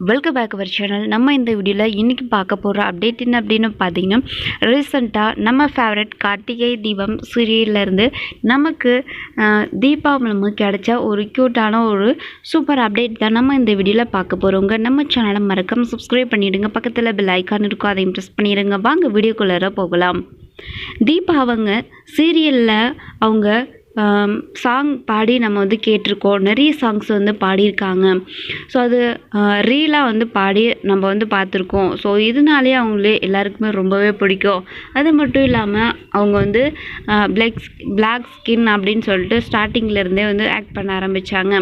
Welcome back our channel நம்ம இந்த வீடியோவில் இன்றைக்கி பார்க்க போகிற அப்டேட் என்ன அப்படின்னு பார்த்தீங்கன்னா ரீசெண்டாக நம்ம ஃபேவரட் கார்த்திகை தீபம் சீரியல்லேருந்து நமக்கு அஹ், தீபா மூலமாக கிடைச்ச ஒரு க்யூட்டான ஒரு சூப்பர் அப்டேட் தான் நம்ம இந்த வீடியோவில் பார்க்க போகிறோங்க நம்ம சேனலை மறக்காமல் சப்ஸ்கிரைப் பண்ணிவிடுங்க பக்கத்தில் பெல் ஐக்கான் இருக்கும் அதையும் ப்ரெஸ் பண்ணிடுங்க. வாங்க வீடியோக்குள்ளார போகலாம். தீபா அவங்க சீரியலில் அவங்க சாங் பாடி நம்ம வந்து கேட்டிருக்கோம். நிறைய சாங்ஸ் வந்து பாடியிருக்காங்க. ஸோ அது ரீலாக வந்து பாடி நம்ம வந்து பார்த்துருக்கோம். ஸோ இதனாலேயே அவங்களே எல்லாருக்குமே ரொம்பவே பிடிக்கும். அது மட்டும் இல்லாமல் அவங்க வந்து பிளாக் பிளாக் ஸ்கின் அப்படின்னு சொல்லிட்டு ஸ்டார்டிங்லேருந்தே வந்து ஆக்ட் பண்ண ஆரம்பித்தாங்க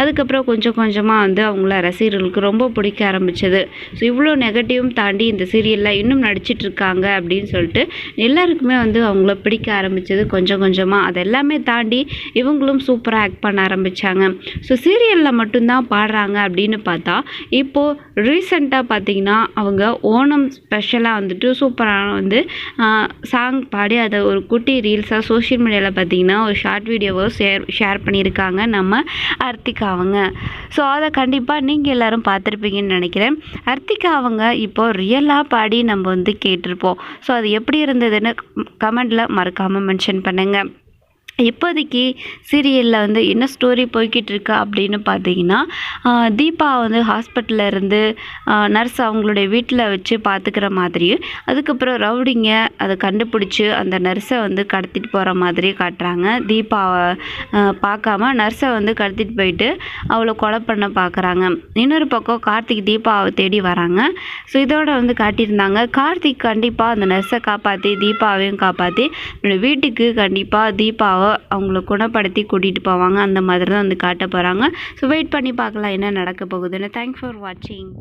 அதுக்கப்புறம் கொஞ்சம் கொஞ்சமாக வந்து அவங்கள ரசிகர்களுக்கு ரொம்ப பிடிக்க ஆரம்பிச்சது. ஸோ இவ்வளோ நெகட்டிவும் தாண்டி இந்த சீரியலில் இன்னும் நடிச்சிட்ருக்காங்க அப்படின்னு சொல்லிட்டு எல்லாருக்குமே வந்து அவங்கள பிடிக்க ஆரம்பிச்சது கொஞ்சம் கொஞ்சமாக அது எல்லாமே தாண்டி இவங்களும் சூப்பராக ஆக்ட் பண்ண ஆரம்பித்தாங்க ஸோ சீரியலில் மட்டும்தான் பாடுறாங்க அப்படின்னு பார்த்தா இப்போது ரீசெண்டாக பார்த்தீங்கன்னா அவங்க ஓணம் ஸ்பெஷலாக வந்துட்டு சூப்பரான வந்து சாங் பாடி அதை ஒரு குட்டி ரீல்ஸாக சோஷியல் மீடியாவில் பார்த்தீங்கன்னா ஒரு ஷார்ட் வீடியோவை ஷேர் ஷேர் பண்ணியிருக்காங்க நம்ம அர்த்திகா அவங்க. ஸோ அதை கண்டிப்பாக நீங்கள் எல்லோரும் பார்த்துருப்பீங்கன்னு நினைக்கிறேன். அர்த்திகா அவங்க இப்போ ரியலாக பாடி நம்ம வந்து கேட்டிருப்போம். ஸோ அது எப்படி இருந்ததுன்னு கமெண்டில் மறக்காமல் மென்ஷன் பண்ணுங்கள் இப்போதைக்கு சீரியலில் வந்து என்ன ஸ்டோரி போய்கிட்டு இருக்கா அப்படின்னு பார்த்தீங்கன்னா தீபா வந்து ஹாஸ்பிட்டலில் இருந்து நர்ஸ் அவங்களுடைய வீட்டில் வச்சு பார்த்துக்கிற மாதிரியும் அதுக்கப்புறம் ரவுடிங்க அதை கண்டுபிடிச்சி அந்த நர்ஸை வந்து கடத்திட்டு போகிற மாதிரி காட்டுறாங்க. தீபாவை பார்க்காம நர்ஸை வந்து கடத்திட்டு போயிட்டு அவளை கொலை பண்ண பார்க்குறாங்க. இன்னொரு பக்கம் கார்த்திக் தீபாவை தேடி வராங்க. ஸோ இதோட வந்து காட்டியிருந்தாங்க. கார்த்திக் கண்டிப்பாக அந்த நர்ஸை காப்பாற்றி தீபாவையும் காப்பாற்றி வீட்டுக்கு கண்டிப்பாக தீபாவை அவங்கள குணப்படுத்தி கூட்டிகிட்டு போவாங்க. அந்த மாதிரி தான் வந்து காட்ட போகிறாங்க ஸோ வெயிட் பண்ணி பார்க்கலாம் என்ன நடக்க போகுதுன்னு. தேங்க்ஸ் ஃபார் வாட்சிங்